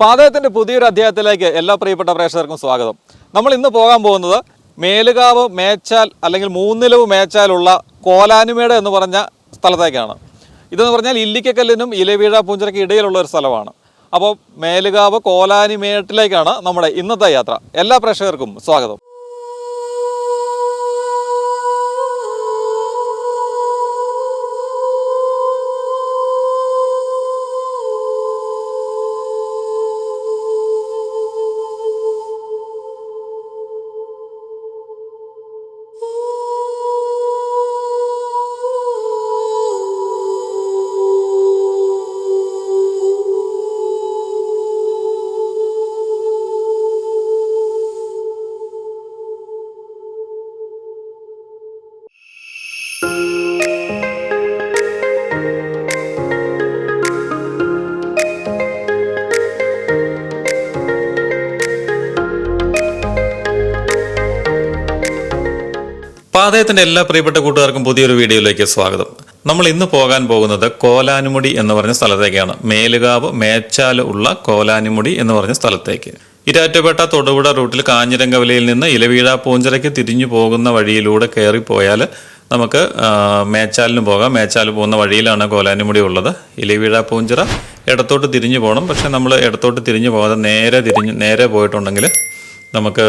പാതകത്തിന്റെ പുതിയൊരു അധ്യായത്തിലേക്ക് എല്ലാ പ്രിയപ്പെട്ട പ്രേക്ഷകർക്കും സ്വാഗതം. നമ്മൾ ഇന്ന് പോകാൻ പോകുന്നത് മേലുകാവ് മേച്ചാൽ അല്ലെങ്കിൽ മൂന്നിലവ് മേച്ചാലുള്ള കോലാനുമേട് എന്ന് പറഞ്ഞ സ്ഥലത്തേക്കാണ്. ഇതെന്ന് പറഞ്ഞാൽ ഇല്ലിക്കക്കല്ലിനും ഇലവീഴ പൂഞ്ചിറയ്ക്ക് ഇടയിലുള്ള ഒരു സ്ഥലമാണ്. അപ്പോൾ മേലുകാവ് കോലാനിമേട്ടിലേക്കാണ് നമ്മുടെ ഇന്നത്തെ യാത്ര. എല്ലാ പ്രേക്ഷകർക്കും സ്വാഗതം. പാതയത്തിന്റെ എല്ലാ പ്രിയപ്പെട്ട കൂട്ടുകാർക്കും പുതിയൊരു വീഡിയോയിലേക്ക് സ്വാഗതം. നമ്മൾ ഇന്ന് പോകാൻ പോകുന്നത് കോലാനുമുടി എന്ന് പറഞ്ഞ സ്ഥലത്തേക്കാണ്. മേലുകാവ് മേച്ചാൽ ഉള്ള കോലാനുമുടി എന്ന് പറഞ്ഞ സ്ഥലത്തേക്ക്. ഇരാറ്റുപേട്ട തൊടുപുഴ റൂട്ടിൽ കാഞ്ഞിരങ്കവലയിൽ നിന്ന് ഇലവീഴ പൂഞ്ചിറയ്ക്ക് തിരിഞ്ഞു പോകുന്ന വഴിയിലൂടെ കയറിപ്പോയാൽ നമുക്ക് മേച്ചാലിന് പോകാം. മേച്ചാൽ പോകുന്ന വഴിയിലാണ് കോലാനുമുടി ഉള്ളത്. ഇലവീഴ പൂഞ്ചിറ ഇടത്തോട്ട് തിരിഞ്ഞു പോകണം. പക്ഷെ നമ്മൾ ഇടത്തോട്ട് തിരിഞ്ഞു പോകാതെ നേരെ തിരിഞ്ഞ് നേരെ പോയിട്ടുണ്ടെങ്കിൽ നമുക്ക്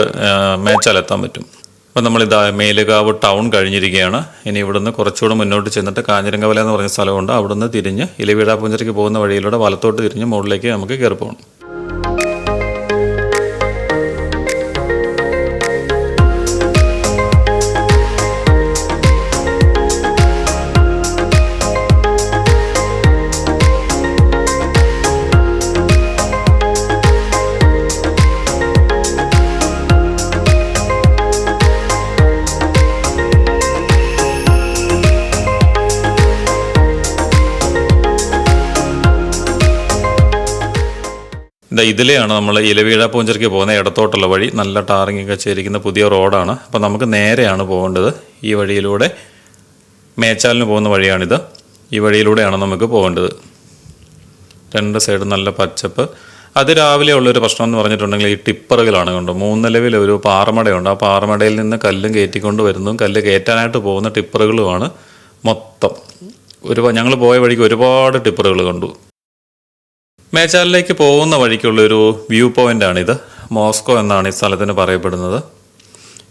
മേച്ചാലെത്താൻ പറ്റും. അപ്പം നമ്മളിതാ മേലുകാവ് ടൗൺ കഴിഞ്ഞിരിക്കുകയാണ്. ഇനി ഇവിടുന്ന് കുറച്ചുകൂടെ മുന്നോട്ട് ചെന്നിട്ട് കാഞ്ഞിരങ്കവല എന്ന് പറഞ്ഞ സ്ഥലമുണ്ട്. അവിടുന്ന് തിരിഞ്ഞ് ഇലവീടാ പൂഞ്ചിറയ്ക്ക് പോകുന്ന വഴിയിലൂടെ വലത്തോട്ട് തിരിഞ്ഞ് മുകളിലേക്ക് നമുക്ക് കയറി പോകണം ഇതാ ഇതിലെയാണ് നമ്മൾ ഇലവീഴ പൂഞ്ചിറയ്ക്ക് പോകുന്ന ഇടത്തോട്ടുള്ള വഴി നല്ല ടാറിങ് ഒക്കെ ചെയ്തിരിക്കുന്ന പുതിയ റോഡാണ്. അപ്പോൾ നമുക്ക് നേരെയാണ് പോകേണ്ടത് ഈ വഴിയിലൂടെ മേച്ചാലിന് പോകുന്ന വഴിയാണിത്. ഈ വഴിയിലൂടെയാണ് നമുക്ക് പോകേണ്ടത്. രണ്ട് സൈഡും നല്ല പച്ചപ്പ്. അത് രാവിലെ ഉള്ളൊരു പ്രശ്നം എന്ന് പറഞ്ഞിട്ടുണ്ടെങ്കിൽ ഈ ടിപ്പറുകളാണ് കണ്ടോ? മൂന്നിലവിൽ ഒരു പാറമടയുണ്ട്. ആ പാറമടയിൽ നിന്ന് കല്ലും കയറ്റിക്കൊണ്ട് വരുന്നതും കല്ല് കയറ്റാനായിട്ട് പോകുന്ന ടിപ്പറുകളുമാണ് മൊത്തം. ഒരു ഞങ്ങൾ പോയ വഴിക്ക് ഒരുപാട് ടിപ്പറുകൾ കണ്ടു. മേച്ചാലിലേക്ക് പോകുന്ന വഴിക്കുള്ളൊരു വ്യൂ പോയിന്റാണിത് മോസ്കോ എന്നാണ് ഈ സ്ഥലത്തിന് പറയപ്പെടുന്നത്.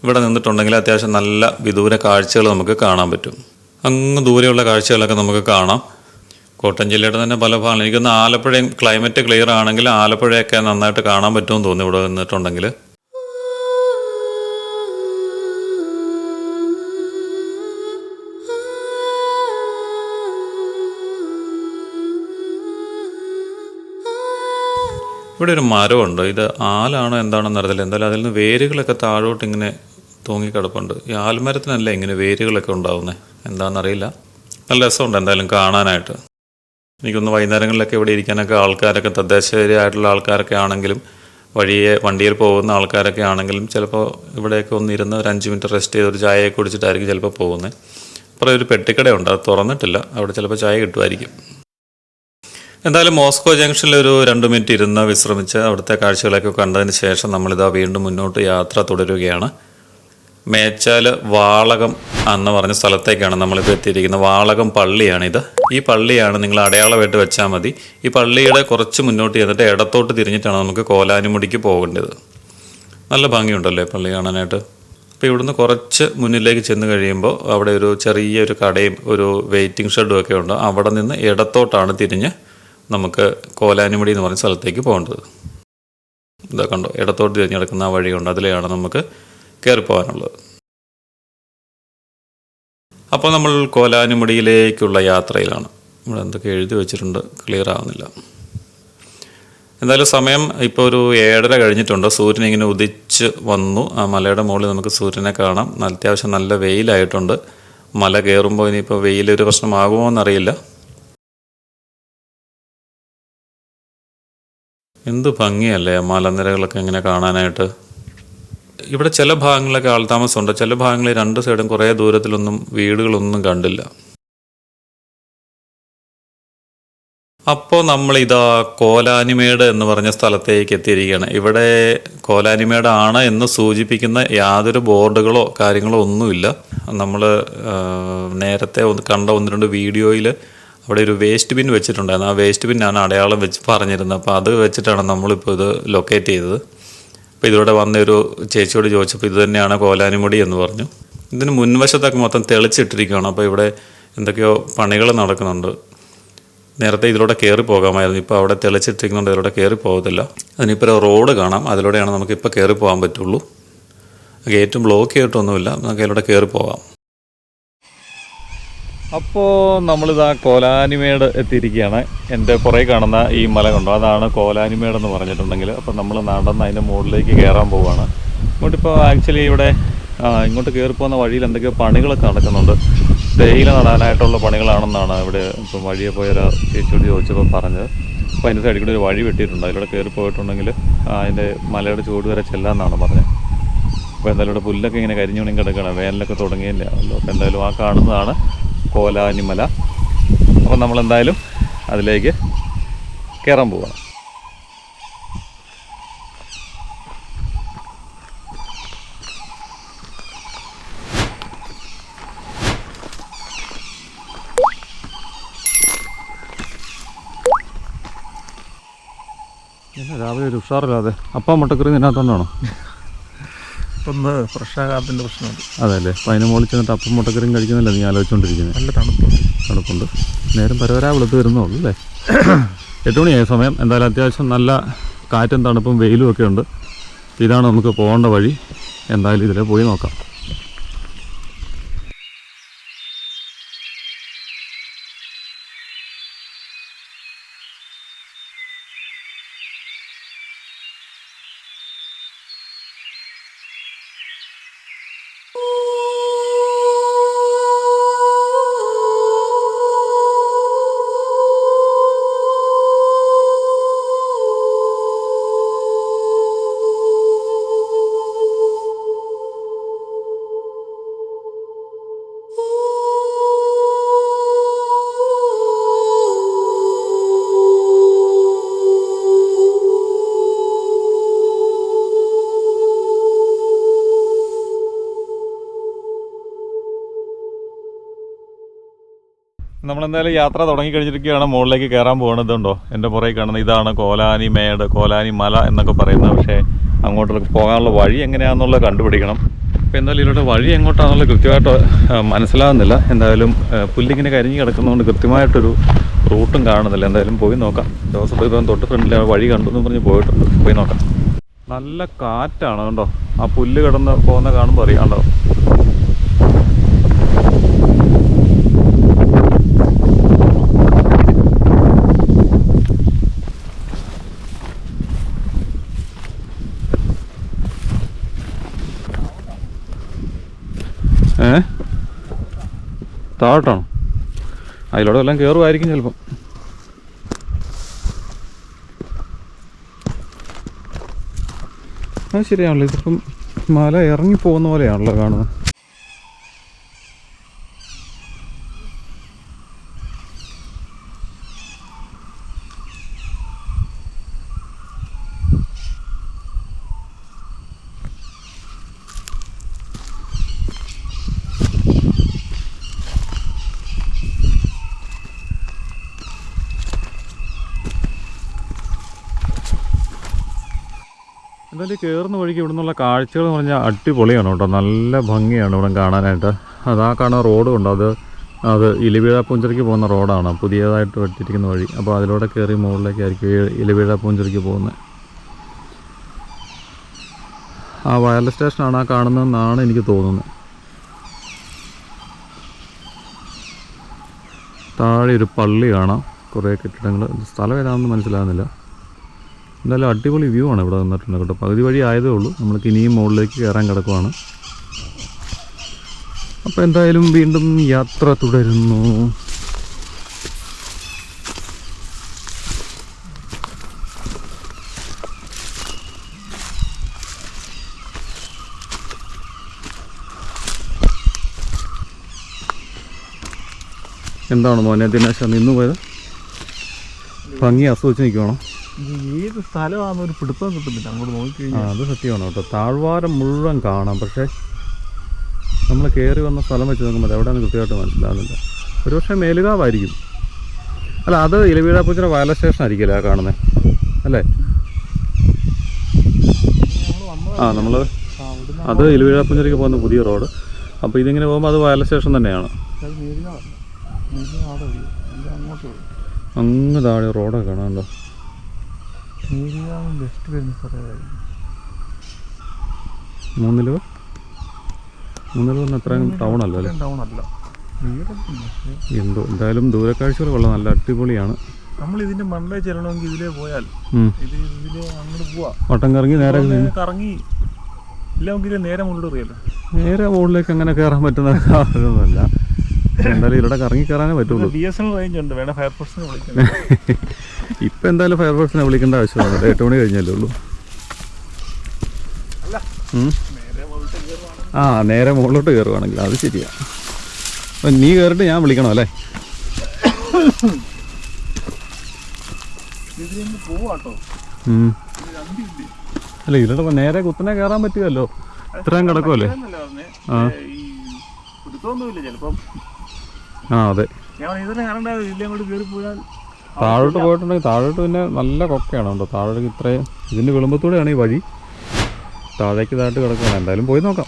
ഇവിടെ നിന്നിട്ടുണ്ടെങ്കിൽ അത്യാവശ്യം നല്ല വിദൂര കാഴ്ചകൾ നമുക്ക് കാണാൻ പറ്റും. അങ്ങ് ദൂരെയുള്ള കാഴ്ചകളൊക്കെ നമുക്ക് കാണാം. കോട്ടയം ജില്ലയുടെ തന്നെ പല ഭാഗങ്ങളിൽ എനിക്കൊന്ന് ആലപ്പുഴയും ക്ലൈമറ്റ് ക്ലിയർ ആണെങ്കിൽ ആലപ്പുഴയൊക്കെ നന്നായിട്ട് കാണാൻ പറ്റുമെന്ന് തോന്നുന്നു ഇവിടെ നിന്നിട്ടുണ്ടെങ്കിൽ. ഇവിടെ ഒരു മരമുണ്ട്. ഇത് ആലാണോ എന്താണെന്ന് അറിയില്ല എന്തായാലും അതിൽ നിന്ന് വേരുകളൊക്കെ താഴോട്ട് ഇങ്ങനെ തൂങ്ങിക്കിടപ്പുണ്ട്. ഈ ആൽമരത്തിനല്ല ഇങ്ങനെ വേരുകളൊക്കെ ഉണ്ടാവുന്നത് എന്താണെന്നറിയില്ല. നല്ല രസമുണ്ട് എന്തായാലും കാണാനായിട്ട്. എനിക്കൊന്ന് വൈകുന്നേരങ്ങളിലൊക്കെ ഇവിടെ ഇരിക്കാനൊക്കെ ആൾക്കാരൊക്കെ തദ്ദേശീയരായിട്ടുള്ള ആൾക്കാരൊക്കെ ആണെങ്കിലും വഴിയെ വണ്ടിയിൽ പോകുന്ന ആൾക്കാരൊക്കെ ആണെങ്കിലും ചിലപ്പോൾ ഇവിടെയൊക്കെ ഒന്ന് ഇരുന്ന് ഒരു അഞ്ച് മിനിറ്റ് റെസ്റ്റ് ചെയ്ത് ഒരു ചായയൊക്കെ കുടിച്ചിട്ടായിരിക്കും ചിലപ്പോൾ പോകുന്നത് അപ്പുറം ഒരു പെട്ടിക്കടയുണ്ട്. അത് തുറന്നിട്ടില്ല. അവിടെ ചിലപ്പോൾ ചായ കിട്ടുമായിരിക്കും. എന്തായാലും മോസ്കോ ജംഗ്ഷനിൽ ഒരു രണ്ട് മിനിറ്റ് ഇരുന്ന് വിശ്രമിച്ച് അവിടുത്തെ കാഴ്ചകളൊക്കെ കണ്ടതിന് ശേഷം നമ്മളിതാ വീണ്ടും മുന്നോട്ട് യാത്ര തുടരുകയാണ്. മേച്ചാൽ വാളകം എന്ന് പറഞ്ഞ സ്ഥലത്തേക്കാണ് നമ്മളിപ്പോൾ എത്തിയിരിക്കുന്നത്. വാളകം പള്ളിയാണിത്. ഈ പള്ളിയാണ് നിങ്ങൾ അടയാളമായിട്ട് വെച്ചാൽ മതി. ഈ പള്ളിയുടെ കുറച്ച് മുന്നോട്ട് ചെന്നിട്ട് ഇടത്തോട്ട് തിരിഞ്ഞിട്ടാണ് നമുക്ക് കോലാനുമുടിക്ക് പോകേണ്ടത്. നല്ല ഭംഗിയുണ്ടല്ലേ പള്ളി കാണാനായിട്ട്. അപ്പോൾ ഇവിടുന്ന് കുറച്ച് മുന്നിലേക്ക് ചെന്ന് കഴിയുമ്പോൾ അവിടെ ഒരു ചെറിയൊരു കടയും ഒരു വെയിറ്റിംഗ് ഷെഡും ഒക്കെ ഉണ്ട്. അവിടെ നിന്ന് ഇടത്തോട്ടാണ് തിരിഞ്ഞ് നമുക്ക് കോലാനുമടി എന്ന് പറഞ്ഞ സ്ഥലത്തേക്ക് പോകേണ്ടത്. ഇതാ കണ്ടോ ഇടത്തോട്ട് തിരഞ്ഞെടുക്കുന്ന ആ വഴിയുണ്ട് അതിലെയാണ് നമുക്ക് കയറി പോകാനുള്ളത്. അപ്പോൾ നമ്മൾ കോലാനുമടിയിലേക്കുള്ള യാത്രയിലാണ്. ഇവിടെ എന്തൊക്കെ എഴുതി വെച്ചിട്ടുണ്ട് ക്ലിയർ ആവുന്നില്ല. എന്തായാലും സമയം ഇപ്പോൾ ഒരു ഏഴര കഴിഞ്ഞിട്ടുണ്ട്. സൂര്യൻ ഇങ്ങനെ ഉദിച്ച് വന്നു. ആ മലയുടെ മുകളിൽ നമുക്ക് സൂര്യനെ കാണാം. അത്യാവശ്യം നല്ല വെയിലായിട്ടുണ്ട്. മല കയറുമ്പോൾ ഇനിയിപ്പോൾ വെയിലൊരു പ്രശ്നമാകുമോ എന്നറിയില്ല. എന്ത് ഭംഗിയല്ലേ മലനിരകളൊക്കെ ഇങ്ങനെ കാണാനായിട്ട്? ഇവിടെ ചില ഭാഗങ്ങളിലൊക്കെ ആൾതാമസമുണ്ട് ചില ഭാഗങ്ങളിൽ രണ്ട് സൈഡും കുറേ ദൂരത്തിലൊന്നും വീടുകളൊന്നും കണ്ടില്ല. അപ്പോൾ നമ്മൾ ഇതാ കോലാനിമേട് എന്ന് പറഞ്ഞ സ്ഥലത്തേക്ക് എത്തിയിരിക്കുകയാണ്. ഇവിടെ കോലാനിമേട് ആണ് എന്ന് സൂചിപ്പിക്കുന്ന യാതൊരു ബോർഡുകളോ കാര്യങ്ങളോ ഒന്നുമില്ല. നമ്മൾ നേരത്തെ കണ്ട ഒന്ന് രണ്ട് വീഡിയോയിൽ അവിടെ ഒരു വേസ്റ്റ് ബിൻ വെച്ചിട്ടുണ്ടായിരുന്നു. ആ വേസ്റ്റ് ബിന്നാണ് അടയാളം വെച്ച് പറഞ്ഞിരുന്നത്. അപ്പോൾ അത് വെച്ചിട്ടാണ് നമ്മളിപ്പോൾ ഇത് ലൊക്കേറ്റ് ചെയ്തത്. അപ്പോൾ ഇതിലൂടെ വന്ന ഒരു ചേച്ചിയോട് ചോദിച്ചപ്പോൾ ഇത് തന്നെയാണ് കോലാനിമുടി എന്ന് പറഞ്ഞു. ഇതിന് മുൻവശത്തൊക്കെ മൊത്തം തെളിച്ചിട്ടിരിക്കുകയാണ്. അപ്പോൾ ഇവിടെ എന്തൊക്കെയോ പണികൾ നടക്കുന്നുണ്ട്. നേരത്തെ ഇതിലൂടെ കയറി പോകാമായിരുന്നു. ഇപ്പോൾ അവിടെ തെളിച്ചിട്ടിരിക്കുന്നുണ്ട്. ഇതിലൂടെ കയറി പോകത്തില്ല. അതിനിപ്പോൾ റോഡ് കാണാം. അതിലൂടെയാണ് നമുക്കിപ്പോൾ കയറി പോകാൻ പറ്റുള്ളൂ. ഗേറ്റും ബ്ലോക്ക് ചെയ്തിട്ടൊന്നുമില്ല. നമുക്ക് അതിലൂടെ കയറി പോകാം. അപ്പോൾ നമ്മളിതാ കോലാനിമേട് എത്തിയിരിക്കുകയാണ്. എന്റെ പുറകെ കാണുന്ന ഈ മല കണ്ടോ? അതാണ് കോലാനിമേട് എന്ന് പറഞ്ഞിട്ടുണ്ടെങ്കിൽ. അപ്പോൾ നമ്മൾ നടന്ന് അതിന്റെ മുകളിലേക്ക് കയറാൻ പോവുകയാണ്. ഇങ്ങോട്ടിപ്പോൾ ആക്ച്വലി ഇവിടെ ഇങ്ങോട്ട് കയറി പോകുന്ന വഴിയിൽ എന്തൊക്കെയോ പണികളൊക്കെ നടക്കുന്നുണ്ട്. തേയില നടാനായിട്ടുള്ള പണികളാണെന്നാണ് ഇവിടെ ഇപ്പം വഴിയെ പോയൊരു ചേച്ചിയോട് ചോദിച്ചപ്പോൾ പറഞ്ഞത്. അപ്പോൾ അതിന്റെ സൈഡിൽ കൂടി ഒരു വഴി വെട്ടിയിട്ടുണ്ട്. അതിലൂടെ കയറി പോയിട്ടുണ്ടെങ്കിൽ അതിന്റെ മലയുടെ ചൂട് വരെ ചെല്ലാമെന്നാണ് പറഞ്ഞത്. അപ്പോൾ എന്തായാലും ഇവിടെ പുല്ലൊക്കെ ഇങ്ങനെ കരിഞ്ഞുണങ്ങി കിടക്കണം വേനലൊക്കെ തുടങ്ങിയില്ല. അപ്പോൾ എന്തായാലും ആ കാണുന്നതാണ് കോലാനിമല. അപ്പോൾ നമ്മൾ എന്തായാലും അതിലേക്ക് കയറാൻ പോവാം രാവിലെ ഒരു ഉഷാറില്ലാതെ അപ്പം മുട്ടക്കറി ഇതിനകത്തോണ്ടാണോ ഒന്ന് ഫ്രഷാകാത്തതിന്റെ പ്രശ്നമുണ്ട്. അതല്ലേ അപ്പം അതിന് മുകളിൽ ചെന്നിട്ട് അപ്പം മുട്ടക്കറിയും കഴിക്കുന്നില്ല നീ ആലോചിച്ചുകൊണ്ടിരിക്കുന്നത് നല്ല തണുപ്പുണ്ട്. തണുപ്പുണ്ട്. നേരം പരവരാ വെളുത്ത് വരുന്നുള്ളൂ അല്ലേ? എട്ട് മണിയായ സമയം. എന്തായാലും അത്യാവശ്യം നല്ല കാറ്റും തണുപ്പും വെയിലും ഒക്കെ ഉണ്ട്. ഇതാണ് നമുക്ക് പോകേണ്ട വഴി. എന്തായാലും ഇതിലെ പോയി നോക്കാം. നമ്മളെന്തായാലും യാത്ര തുടങ്ങി കഴിഞ്ഞിരിക്കുകയാണ് മുകളിലേക്ക് കയറാൻ പോകുന്നതുണ്ടോ എന്റെ പുറകെ കാണുന്ന ഇതാണ് കോലാനി മേട് കോലാനി മല എന്നൊക്കെ പറയുന്നത് പക്ഷേ അങ്ങോട്ടേക്ക് പോകാനുള്ള വഴി എങ്ങനെയാണെന്നുള്ളത് കണ്ടുപിടിക്കണം. അപ്പോൾ എന്തായാലും ഇതിലൂടെ വഴി എങ്ങോട്ടാണെന്നുള്ളത് കൃത്യമായിട്ട് മനസ്സിലാകുന്നില്ല എന്തായാലും പുല്ലിങ്ങനെ കരിഞ്ഞ് കിടക്കുന്നതുകൊണ്ട് കൃത്യമായിട്ടൊരു റൂട്ടും കാണുന്നില്ല. എന്തായാലും പോയി നോക്കാം. ജോസഫ് ഇപ്പം തൊട്ട് ഫ്രണ്ടിൽ വഴി കണ്ടു എന്ന് പറഞ്ഞ് പോയിട്ടുണ്ട്. പോയി നോക്കാം. നല്ല കാറ്റാണ് കണ്ടോ? ആ പുല്ല് കിടന്ന് പോകുന്ന കാണുമ്പോൾ അറിയാം കണ്ടോ ഏ താഴോട്ടാണോ. അതിലൂടെ എല്ലാം കയറുമായിരിക്കും ചിലപ്പം. അത് ശരിയാണല്ലോ ഇതിപ്പം മല ഇറങ്ങി പോകുന്ന പോലെയാണല്ലോ കാണുന്നത്. ഈ കയറുന്ന വഴിക്ക് ഇവിടെ നിന്നുള്ള കാഴ്ചകൾ എന്ന് പറഞ്ഞാൽ അടിപൊളിയാണ് കേട്ടോ. നല്ല ഭംഗിയാണ് ഇവിടെ കാണാനായിട്ട്. അതാ കാണുന്ന റോഡും ഉണ്ട് അത് അത് ഇലിവീഴ പൂഞ്ചിറയ്ക്ക് പോകുന്ന റോഡാണ് പുതിയതായിട്ട് വെട്ടിയിരിക്കുന്ന വഴി. അപ്പോൾ അതിലൂടെ കയറി മുകളിലേക്കായിരിക്കും ഇലിവീഴ പൂഞ്ചിറയ്ക്ക് പോകുന്നത് ആ വയർലെസ് സ്റ്റേഷനാണ് ആ കാണുന്നതെന്നാണ് എനിക്ക് തോന്നുന്നത് താഴെ ഒരു പള്ളി കാണാം. കുറേ കെട്ടിടങ്ങൾ സ്ഥലം ഏതാണെന്ന് മനസ്സിലാകുന്നില്ല. എന്തായാലും അടിപൊളി വ്യൂ ആണ് ഇവിടെ നിന്നിട്ടുണ്ട് കേട്ടോ. പകുതി വഴി ആയതേ ഉള്ളൂ. നമ്മൾക്ക് ഇനിയും മുകളിലേക്ക് കയറാൻ കിടക്കുവാണ്. അപ്പോൾ എന്തായാലും വീണ്ടും യാത്ര തുടരുന്നു. എന്താണ് മോനെ ദിനേശ നിന്നു പോയത്? ഭംഗി ആസ്വദിച്ച് നിൽക്കണം ഇത് ഏത് സ്ഥലമാണെന്ന് ഒരു പിടുത്തം കിട്ടുന്നില്ല. അങ്ങോട്ട് നോക്കിക്കഴിഞ്ഞാൽ അത് സത്യമാണ് കേട്ടോ. താഴ്വാരം മുഴുവൻ കാണാം. പക്ഷേ നമ്മൾ കയറി വന്ന സ്ഥലം വെച്ച് നോക്കുമ്പോൾ എവിടെയാണ് കൃത്യമായിട്ട് മനസ്സിലാകുന്നില്ല. ഒരുപക്ഷെ മേലുകാവായിരിക്കും. അല്ല അത് ഇലവീഴാപ്പൂച്ചിറ വയലസ് സ്റ്റേഷൻ ആയിരിക്കില്ല ആ കാണുന്നത് അല്ലേ? ആ നമ്മൾ അത് ഇലവീഴാപ്പൂഞ്ചിറയ്ക്ക് പോകുന്ന പുതിയ റോഡ്. അപ്പോൾ ഇതിങ്ങനെ പോകുമ്പോൾ അത് വയലസ് സ്റ്റേഷൻ തന്നെയാണ്. അങ്ങ് താഴെ റോഡൊക്കെ കാണാമല്ലോ മേലുകാവ് ബെസ്റ്റ് വരുന്ന സ്ഥലമായിരുന്നു മൂന്നിലോ? മൂന്നിലോ അത്രയും ടൗൺ അല്ല അല്ലേ? ടൗൺ അല്ല. എന്തോ എന്തായാലും ദൂരക്കാഴ്ചകൾ കൊള്ളാം. നല്ല അടിപൊളിയാണ്. നമ്മൾ ഇതിന്റെ മണ്ടേ ചെല്ലണമെങ്കിൽ ഇതിലേ പോയാൽ. ഇത് ഇതിൽ അങ്ങോട്ട് പോവാ. വട്ടം കറങ്ങി നേരെ കറങ്ങി. ഇല്ല നമുക്ക് ഇതിലെ നേരെ മുകളിൽ അറിയാലോ നേരെ മുകളിലേക്ക് അങ്ങനെ കയറാൻ പറ്റുന്ന സാധനമൊന്നുമല്ല എന്തായാലും ഇവിടെ കറങ്ങി കയറാനേ പറ്റുള്ളൂ. ഇപ്പം എന്തായാലും ഫയർഫോഴ്സിനെ വിളിക്കേണ്ട ആവശ്യമാണ്. എട്ട് മണി കഴിഞ്ഞല്ലേ ഉള്ളൂ. ആ നേരെ മുകളിലോട്ട് കയറുവാണെങ്കിൽ അത് ശരിയാ. അപ്പം നീ കയറിട്ട് ഞാൻ വിളിക്കണം അല്ലേ. അല്ല ഇതിലൂടെ നേരെ കുത്തനെ കയറാൻ പറ്റുമല്ലോ ഇത്രയും കിടക്കുമല്ലേ ആ. പിടുത്തമൊന്നുമില്ല. ചിലപ്പം ആ അതെ. താഴോട്ട് പോയിട്ടുണ്ടെങ്കിൽ താഴോട്ട് പിന്നെ നല്ല കൊക്കയാണ് കേട്ടോ. താഴോട്ട് ഇത്രയും ഇതിന്റെ വിളുമ്പത്തൂടെയാണ് ഈ വഴി. താഴേക്ക് താഴോട്ട് കിടക്കുകയാണ്. എന്തായാലും പോയി നോക്കാം.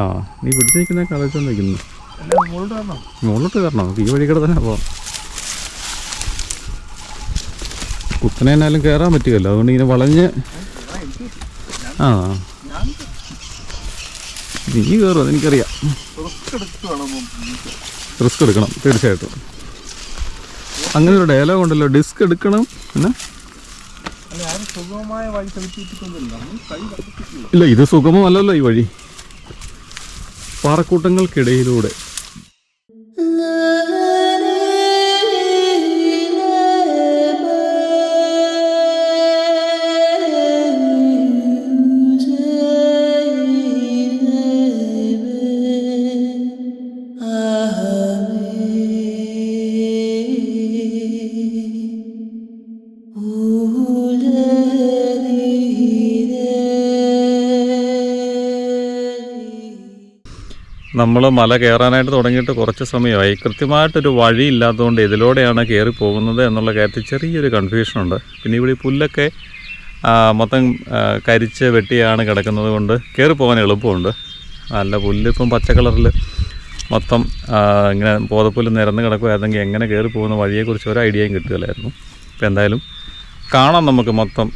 ആ നീ പിടിച്ചു നിൽക്കുന്ന കളിച്ചോണ്ട് നിൽക്കുന്നു എല്ലാം മുകളിൽ വരണം. മുകളിലോട്ട് കയറണം നമുക്ക് ഈ വഴി കൂടെ തന്നെ പോവാം. കുത്തനെ എന്നാലും കയറാൻ പറ്റുമല്ലോ അതുകൊണ്ട് ഇങ്ങനെ വളഞ്ഞ് ആ നീ കയറും അതെനിക്കറിയാം. റിസ്ക് എടുക്കണം തീർച്ചയായിട്ടും. അങ്ങനെ ഒരു ഡയലോഗ് ഉണ്ടല്ലോ ഡിസ്ക് എടുക്കണം പിന്നെ? ഇല്ല ഇത് സുഗമമല്ലല്ലോ ഈ വഴി? പാറക്കൂട്ടങ്ങൾക്കിടയിലൂടെ നമ്മൾ മല കയറാനായിട്ട് തുടങ്ങിയിട്ട് കുറച്ച് സമയമായി. കൃത്യമായിട്ടൊരു വഴി ഇല്ലാത്തതുകൊണ്ട് ഇതിലൂടെയാണ് കയറി പോകുന്നത് എന്നുള്ള കാര്യത്തിൽ ചെറിയൊരു കൺഫ്യൂഷനുണ്ട് പിന്നെ ഇവിടെ പുല്ലൊക്കെ മൊത്തം കരിച്ച് വെട്ടിയാണ് കിടക്കുന്നത് കൊണ്ട് കയറി പോകാൻ എളുപ്പമുണ്ട്. നല്ല പുല്ലിപ്പം പച്ച കളറിൽ മൊത്തം ഇങ്ങനെ പോതപ്പുല്ല് നിരന്ന് കിടക്കുമായിരുന്നെങ്കിൽ എങ്ങനെ കയറി പോകുന്ന വഴിയെക്കുറിച്ച് ഒരു ഐഡിയയും കിട്ടുകയില്ലായിരുന്നു. ഇപ്പം എന്തായാലും കാണാം നമുക്ക് മൊത്തം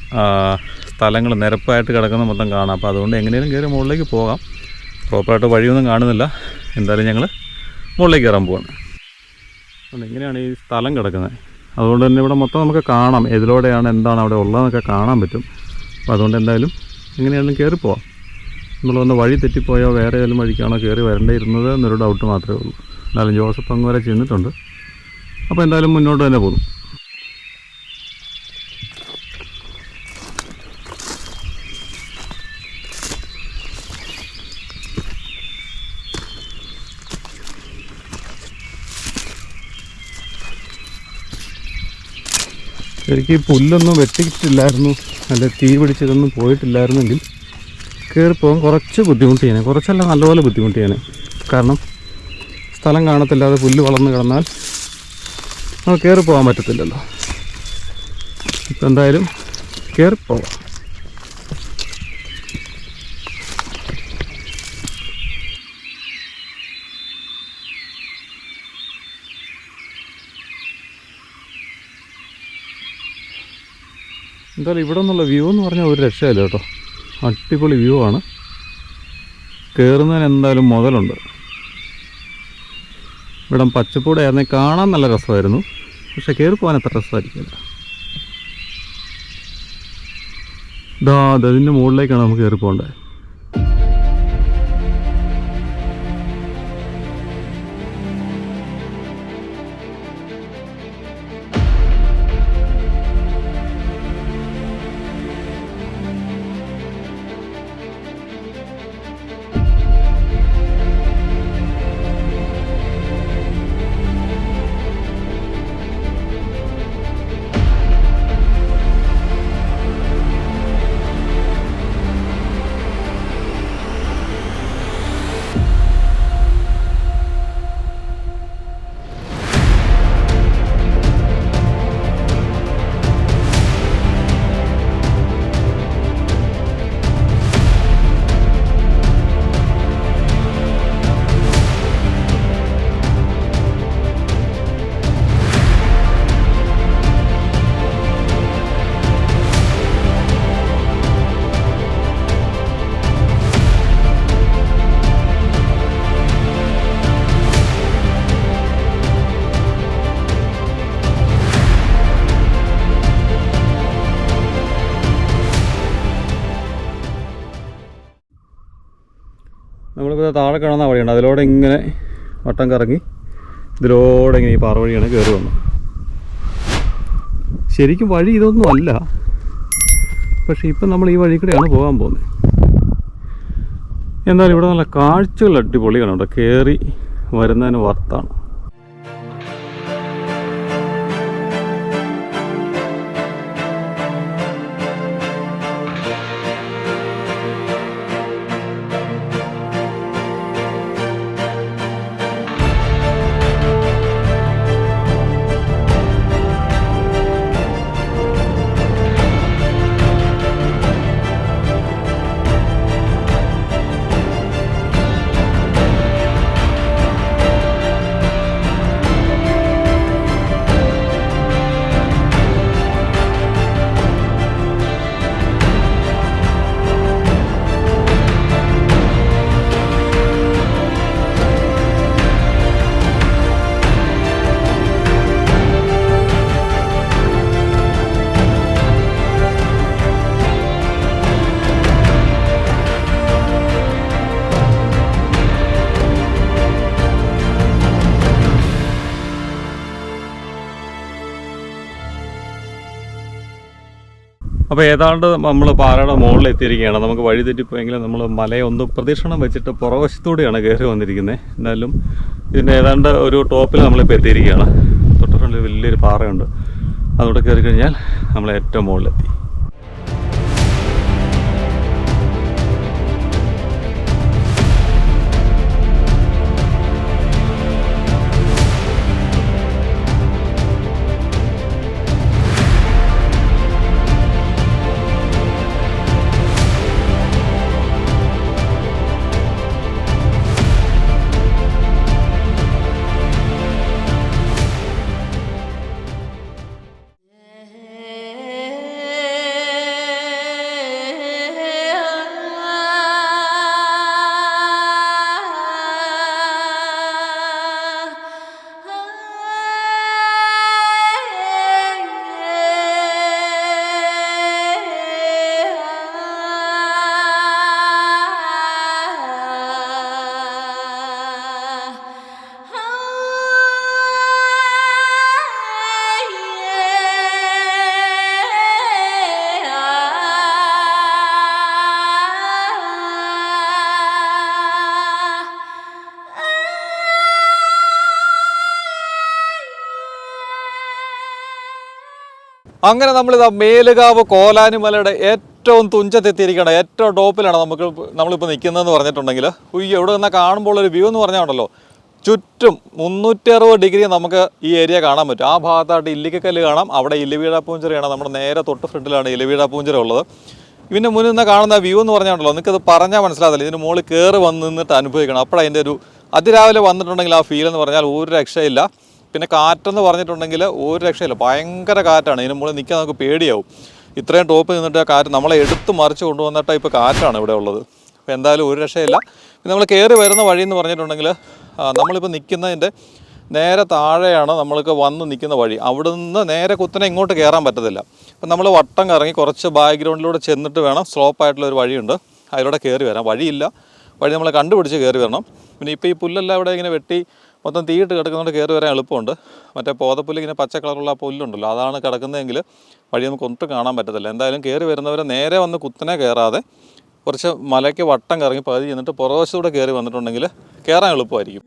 സ്ഥലങ്ങൾ നിരപ്പായിട്ട് കിടക്കുന്ന മൊത്തം കാണാം. അപ്പോൾ അതുകൊണ്ട് എങ്ങനെയും കയറി മുകളിലേക്ക് പോകാം. പ്രോപ്പറായിട്ട് വഴിയൊന്നും കാണുന്നില്ല. എന്തായാലും ഞങ്ങൾ മുകളിലേക്ക് കയറാൻ പോവാണ്. അതുകൊണ്ട് ഇങ്ങനെയാണ് ഈ സ്ഥലം കിടക്കുന്നത്. അതുകൊണ്ട് തന്നെ ഇവിടെ മൊത്തം നമുക്ക് കാണാം. ഏതിലൂടെയാണ് എന്താണ് അവിടെ ഉള്ളതെന്നൊക്കെ കാണാൻ പറ്റും. അപ്പോൾ അതുകൊണ്ട് എന്തായാലും എങ്ങനെയാണെങ്കിലും കയറി പോവാം. നമ്മൾ വന്ന് വഴി തെറ്റിപ്പോയോ വേറെ ഏതെങ്കിലും വഴിക്കാണോ കയറി വരേണ്ടിയിരുന്നത് എന്നൊരു ഡൗട്ട് മാത്രമേ ഉള്ളൂ. എന്നാലും ജോസഫ് അങ്ങ് വരെ ചെന്നിട്ടുണ്ട്. അപ്പോൾ എന്തായാലും മുന്നോട്ട് തന്നെ പോകും. ശരിക്കും ഈ പുല്ലൊന്നും വെട്ടിയിട്ടില്ലായിരുന്നു. അല്ല തീ പിടിച്ചതൊന്നും പോയിട്ടില്ലായിരുന്നെങ്കിൽ കയറി പോകാൻ കുറച്ച് ബുദ്ധിമുട്ടിയാണ് കുറച്ചല്ല നല്ലപോലെ ബുദ്ധിമുട്ട് ചെയ്യണേ കാരണം സ്ഥലം കാണത്തില്ലാതെ പുല്ല് വളർന്ന് കിടന്നാൽ നമുക്ക് പോകാൻ പറ്റത്തില്ലല്ലോ. ഇപ്പം എന്തായാലും കയറി എന്തായാലും ഇവിടെ നിന്നുള്ള വ്യൂ എന്ന് പറഞ്ഞാൽ ഒരു രക്ഷയില്ല കേട്ടോ. അടിപൊളി വ്യൂ ആണ്. കയറുന്നതിന് എന്തായാലും മുതലുണ്ട്. ഇവിടെ പച്ചപ്പൂടെ ആയിരുന്നെ കാണാൻ നല്ല രസമായിരുന്നു. പക്ഷെ കയറി പോകാൻ അത്ര രസമായിരിക്കില്ല. ഇതാ അതിന്റെ മുകളിലേക്കാണ് നമുക്ക് കയറി പോകേണ്ടത് താഴെ കാണുന്ന വഴിയാണ്. അതിലൂടെ ഇങ്ങനെ വട്ടം കറങ്ങി ഇതിലൂടെ ഇങ്ങനെ ഈ പാറ വഴിയാണ് കയറി വന്നത്. ശരിക്കും വഴി ഇതൊന്നും അല്ല. പക്ഷേ ഇപ്പം നമ്മൾ ഈ വഴി കൂടെയാണ് പോകാൻ പോകുന്നത്. എന്നാലും ഇവിടെ നല്ല കാഴ്ചകൾ അടിപൊളിയാണ്. ഇവിടെ കയറി വരുന്നതിന് വർത്താണ്. അപ്പോൾ ഏതാണ്ട് നമ്മൾ പാറയുടെ മുകളിൽ എത്തിയിരിക്കുകയാണ് നമുക്ക് വഴി തെറ്റിപ്പോയെങ്കിലും നമ്മൾ മലയൊന്ന് പ്രദക്ഷിണം വെച്ചിട്ട് പുറവശത്തൂടെയാണ് കയറി വന്നിരിക്കുന്നത് എന്നാലും ഇതിന്റെ ഏതാണ്ട് ഒരു ടോപ്പിൽ നമ്മളിപ്പോൾ എത്തിയിരിക്കുകയാണ്. തൊട്ട് വലിയൊരു പാറയുണ്ട്. അതോടെ കയറി കഴിഞ്ഞാൽ നമ്മൾ ഏറ്റവും മുകളിലെത്തി. അങ്ങനെ നമ്മളിതാ മേലുകാവ് കോലാനിമലയുടെ ഏറ്റവും തുഞ്ചത്തെത്തിയിരിക്കണം ഏറ്റവും ടോപ്പിലാണ് നമുക്ക് നമ്മളിപ്പോൾ നിൽക്കുന്നതെന്ന് പറഞ്ഞിട്ടുണ്ടെങ്കിൽ. ഉയ്യോ ഇവിടെ നിന്ന് കാണുമ്പോൾ ഒരു വ്യൂ എന്ന് പറഞ്ഞാൽ ഉണ്ടല്ലോ. ചുറ്റും മുന്നൂറ്റി അറുപത് ഡിഗ്രി നമുക്ക് ഈ ഏരിയ കാണാൻ പറ്റും. ആ ഭാഗത്തായിട്ട് ഇല്ലിക്കക്കല്ല് കാണാം. അവിടെ ഇലിവീഴ പൂഞ്ചിറയാണ് നമ്മുടെ നേരെ തൊട്ട് ഫ്രണ്ടിലാണ് ഇലിവീഴ പൂഞ്ചിറ ഉള്ളത്. ഇതിന്റെ മുന്നിൽ നിന്ന് കാണുന്ന വ്യൂ എന്ന് പറഞ്ഞാണല്ലോ നിങ്ങൾക്കത് പറഞ്ഞാൽ മനസ്സിലാകത്തില്ല. ഇതിന് മുകളിൽ കയറി വന്ന് നിന്നിട്ട് അനുഭവിക്കണം. അപ്പോഴതിന്റെ ഒരു അതിരാവിലെ വന്നിട്ടുണ്ടെങ്കിൽ ആ ഫീൽ എന്ന് പറഞ്ഞാൽ ഒരു രക്ഷയില്ല. പിന്നെ കാറ്റെന്ന് പറഞ്ഞിട്ടുണ്ടെങ്കിൽ ഒരു രക്ഷയില്ല. ഭയങ്കര കാറ്റാണ്. ഇതിന് മുകളിൽ നിൽക്കാൻ നമുക്ക് പേടിയാവും. ഇത്രയും ടോപ്പ് നിന്നിട്ട് ആ കാറ്റ് നമ്മളെ എടുത്ത് മറിച്ച് കൊണ്ടുവന്നിട്ട് ഇപ്പോൾ കാറ്റാണ് ഇവിടെ ഉള്ളത്. അപ്പോൾ എന്തായാലും ഒരു രക്ഷയില്ല. പിന്നെ നമ്മൾ കയറി വരുന്ന വഴി എന്ന് പറഞ്ഞിട്ടുണ്ടെങ്കിൽ നമ്മളിപ്പോൾ നിൽക്കുന്നതിന്റെ നേരെ താഴെയാണ് നമ്മൾക്ക് വന്ന് നിൽക്കുന്ന വഴി. അവിടെ നിന്ന് നേരെ കുത്തനെ ഇങ്ങോട്ട് കയറാൻ പറ്റത്തില്ല. അപ്പം നമ്മൾ വട്ടം കറങ്ങി കുറച്ച് ബാക്ക്ഗ്രൗണ്ടിലൂടെ ചെന്നിട്ട് വേണം സ്ലോപ്പായിട്ടുള്ള ഒരു വഴിയുണ്ട്. അതിലൂടെ കയറി വരാം. വഴിയില്ല. വഴി നമ്മൾ കണ്ടുപിടിച്ച് കയറി വരണം. പിന്നെ ഇപ്പോൾ ഈ പുല്ലെല്ലാം ഇവിടെ ഇങ്ങനെ വെട്ടി മൊത്തം തീയിട്ട് കിടക്കുന്നതുകൊണ്ട് കയറി വരാൻ എളുപ്പമുണ്ട്. മറ്റേ പോതപ്പുല്ല് ഇങ്ങനെ പച്ച കളറുള്ള പുല്ലുണ്ടല്ലോ അതാണ് കിടക്കുന്നതെങ്കിൽ വഴി നമുക്ക് ഒട്ടും കാണാൻ പറ്റത്തില്ല. എന്തായാലും കയറി വരുന്നവരെ നേരെ വന്ന് കുത്തനെ കയറാതെ കുറച്ച് മലയ്ക്ക് വട്ടം കറങ്ങി പകുതി ചെന്നിട്ട് പുറവശത്തൂടെ കയറി വന്നിട്ടുണ്ടെങ്കിൽ കയറാൻ എളുപ്പമായിരിക്കും.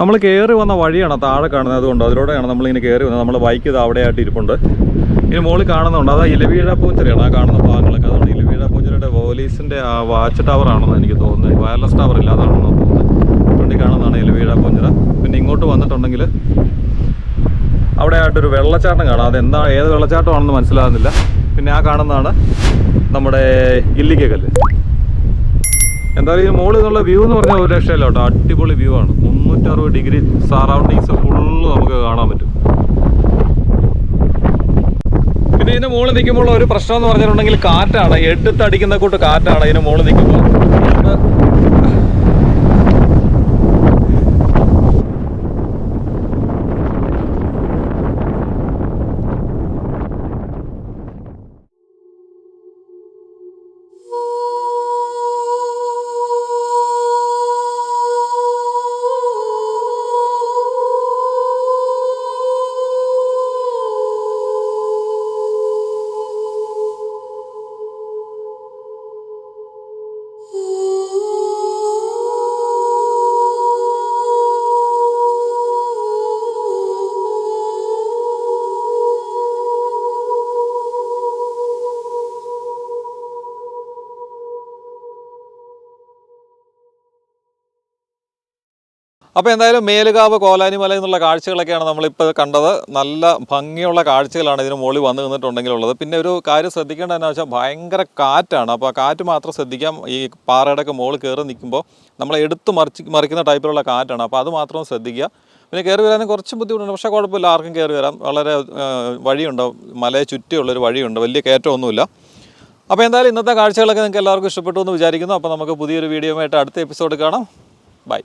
നമ്മൾ കയറി വന്ന വഴിയാണ് താഴെ കാണുന്നത്. അതുകൊണ്ട് അതിലൂടെയാണ് നമ്മളിങ്ങനെ കയറി വന്നത്. നമ്മൾ ബൈക്ക് ഇത് അവിടെയായിട്ട് ഇരിപ്പുണ്ട്. ഇനി മുകളിൽ കാണുന്നുണ്ട്. അതാ ഇലവീഴ പൂഞ്ചെറിയാണ് ആ കാണുന്ന ഭാഗങ്ങളൊക്കെ അതുകൊണ്ട് ഇലവീഴ പൂഞ്ചെറിയുടെ പോലീസിന്റെ ആ വാച്ച് ടവർ ആണെന്ന് എനിക്ക് തോന്നുന്നത് വയർലെസ് ടവർ ഇല്ലാതാണെന്ന് തോന്നുന്നത് വണ്ടി കാണുന്നതാണ് ഇലവീഴ പൂഞ്ചെറ പിന്നെ ഇങ്ങോട്ട് വന്നിട്ടുണ്ടെങ്കിൽ അവിടെ ആയിട്ടൊരു വെള്ളച്ചാട്ടം കാണാം. അതെന്താ ഏത് വെള്ളച്ചാട്ടമാണെന്ന് മനസ്സിലാകുന്നില്ല. പിന്നെ ആ കാണുന്നതാണ് നമ്മുടെ ഇല്ലിക്കക്കല്ല് എന്തായാലും ഈ മുകളിൽ നിന്നുള്ള വ്യൂ എന്ന് പറഞ്ഞാൽ ഒരു രക്ഷയില്ല കേട്ടോ. അടിപൊളി വ്യൂ ആണ്. മുന്നൂറ്ററുപത് ഡിഗ്രി സറൗണ്ടിങ്സ് ഫുള്ള് നമുക്ക് കാണാൻ പറ്റും. പിന്നെ ഇതിന് മുകളിൽ നിൽക്കുമ്പോൾ ഒരു പ്രശ്നം എന്ന് പറഞ്ഞിട്ടുണ്ടെങ്കിൽ കാറ്റാണ്. എടുത്തടിക്കുന്ന കൂട്ട് കാറ്റാണ് ഇതിന് മുകളിൽ നിൽക്കുമ്പോൾ. അപ്പോൾ എന്തായാലും മേലുകാവ് കോലാനിമല എന്നുള്ള കാഴ്ചകളൊക്കെയാണ് നമ്മളിപ്പോൾ കണ്ടത്. നല്ല ഭംഗിയുള്ള കാഴ്ചകളാണ് ഇതിന് മുകളിൽ വന്നു നിന്നിട്ടുണ്ടെങ്കിലുള്ളത്. പിന്നെ ഒരു കാര്യം ശ്രദ്ധിക്കേണ്ടത് എന്താ വെച്ചാൽ ഭയങ്കര കാറ്റാണ്. അപ്പോൾ കാറ്റ് മാത്രം ശ്രദ്ധിക്കാം. ഈ പാറയുടെ ഒക്കെ മുകളിൽ കയറി നിൽക്കുമ്പോൾ നമ്മളെ എടുത്ത് മറിച്ച് മറിക്കുന്ന ടൈപ്പിലുള്ള കാറ്റാണ്. അപ്പോൾ അത് മാത്രം ശ്രദ്ധിക്കുക. പിന്നെ കയറി വരാനും കുറച്ച് ബുദ്ധിമുട്ടുണ്ട്. പക്ഷേ കുഴപ്പമില്ല. ആർക്കും കയറി വരാം. വളരെ വഴിയുണ്ട്. മലയെ ചുറ്റിയുള്ളൊരു വഴിയുണ്ട്. വലിയ കയറ്റമൊന്നുമില്ല. അപ്പോൾ എന്തായാലും ഇന്നത്തെ കാഴ്ചകളൊക്കെ നിങ്ങൾക്ക് എല്ലാവർക്കും ഇഷ്ടപ്പെട്ടു എന്ന് വിചാരിക്കുന്നു. അപ്പോൾ നമുക്ക് പുതിയൊരു വീഡിയോ ആയിട്ട് അടുത്ത എപ്പിസോഡ് കാണാം. ബൈ.